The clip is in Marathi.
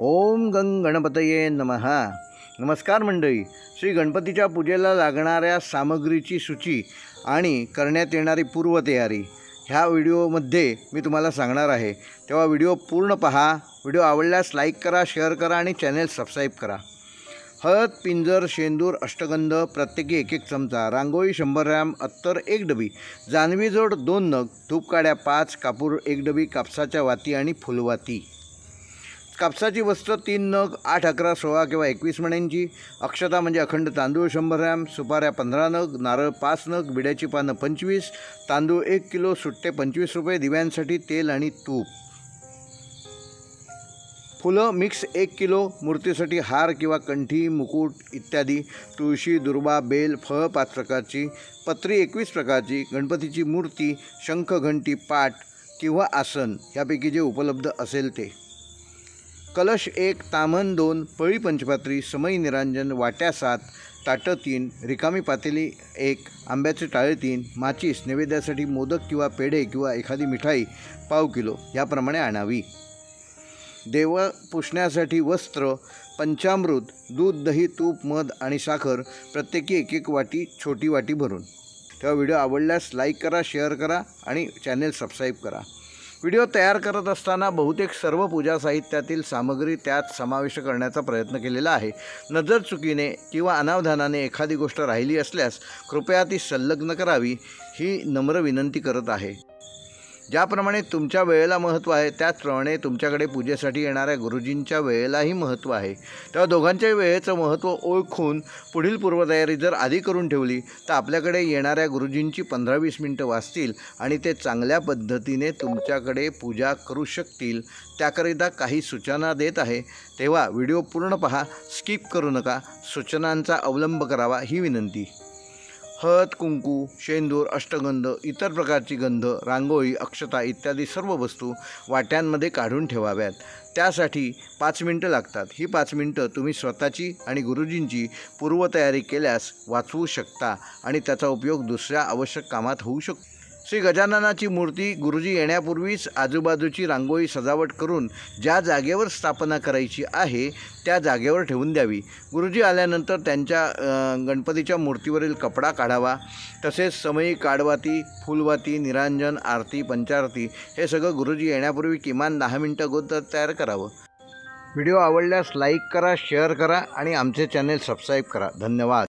ओम गंग गणपतये नमः. नमस्कार मंडळी. श्री गणपतीच्या पूजेला लागणाऱ्या सामग्रीची सूची आणि करण्यात येणारी पूर्वतयारी ह्या व्हिडिओमध्ये मी तुम्हाला सांगणार आहे. तेव्हा व्हिडिओ पूर्ण पहा. व्हिडिओ आवडल्यास लाईक करा शेअर करा आणि चॅनेल सबस्क्राईब करा. हळद पिंजर शेंदूर अष्टगंध प्रत्येकी एक एक चमचा रांगोळी शंभर ग्रॅम अत्तर एक डबी जानवी जोड दोन नग धूपकाड्या पाच कापूर एक डबी कापसाच्या वाती आणि फुलवाती. कापसाची वस्त्र तीन नग आठ अकरा सोळा किंवा एकवीस मण्यांची. अक्षता म्हणजे अखंड तांदूळ शंभर ग्रॅम सुपाऱ्या पंधरा नग नारळ पाच नग बिड्याची पानं पंचवीस तांदूळ एक किलो सुट्टे पंचवीस रुपये दिव्यांसाठी तेल आणि तूप. फुलं मिक्स एक किलो मूर्तीसाठी हार किंवा कंठी मुकुट इत्यादी तुळशी दुर्वा बेल फळ पाच प्रकारची पत्री एकवीस प्रकारची गणपतीची मूर्ती शंख घंटी पाट किंवा आसन. यापैकी जे उपलब्ध असेल ते. कलश एक तामन दोन पळी पंचपात्री समई निरांजन वाट्या सात ताटं तीन रिकामी पातेली एक आंब्याचे टाळे तीन माचीस नैवेद्यासाठी मोदक किंवा पेढे किंवा एखादी मिठाई पाव किलो याप्रमाणे आणावी. देव पुसण्यासाठी वस्त्र पंचामृत दूध दही तूप मध आणि साखर प्रत्येकी एक एक वाटी छोटी वाटी भरून. तेव्हा व्हिडिओ आवडल्यास लाईक करा शेअर करा आणि चॅनेल सबस्क्राईब करा. व्हिडिओ तयार करत असताना बहुतेक सर्व पूजा साहित्यातील सामग्री त्यात समाविष्ट करण्याचा प्रयत्न केलेला आहे. नजर चुकीने किंवा अनावधानाने एखादी गोष्ट राहिली असल्यास कृपया ती संलग्न करावी ही नम्र विनंती करत आहे. ज्याप्रमाणे तुमच्या वेळेला महत्त्व आहे त्याचप्रमाणे तुमच्याकडे पूजेसाठी येणाऱ्या गुरुजींच्या वेळेलाही महत्त्व आहे. तेव्हा दोघांच्या वेळेचं महत्त्व ओळखून पुढील पूर्वतयारी जर आधी करून ठेवली तर आपल्याकडे येणाऱ्या गुरुजींची पंधरा वीस मिनटं वाचतील आणि ते चांगल्या पद्धतीने तुमच्याकडे पूजा करू शकतील. त्याकरिता काही सूचना देत आहे. तेव्हा व्हिडिओ पूर्ण पहा स्किप करू नका. सूचनांचा अवलंब करावा ही विनंती. हळद कुंकू शेंदूर अष्टगंध इतर प्रकारची गंध रांगोळी अक्षता इत्यादी सर्व वस्तू वाट्यांमध्ये काढून ठेवाव्यात. त्यासाठी पाच मिनटं लागतात. ही पाच मिनटं तुम्ही स्वतःची आणि गुरुजींची पूर्वतयारी केल्यास वाचवू शकता आणि त्याचा उपयोग दुसऱ्या आवश्यक कामात होऊ शकतो. श्री गजाननाची मूर्ती गुरुजी येण्यापूर्वीच आजूबाजूची रांगोळी सजावट करून ज्या जागेवर स्थापना करायची आहे त्या जागेवर ठेवून द्यावी. गुरुजी आल्यानंतर त्यांच्या गणपतीच्या मूर्तीवरील कपडा काढावा. तसेच समयी काडवाती फुलवाती निरांजन आरती पंचारती हे सगळं गुरुजी येण्यापूर्वी किमान दहा मिनटं अगोदर तयार करावं. व्हिडिओ आवडल्यास लाईक करा शेअर करा आणि आमचे चॅनेल सबस्क्राईब करा. धन्यवाद.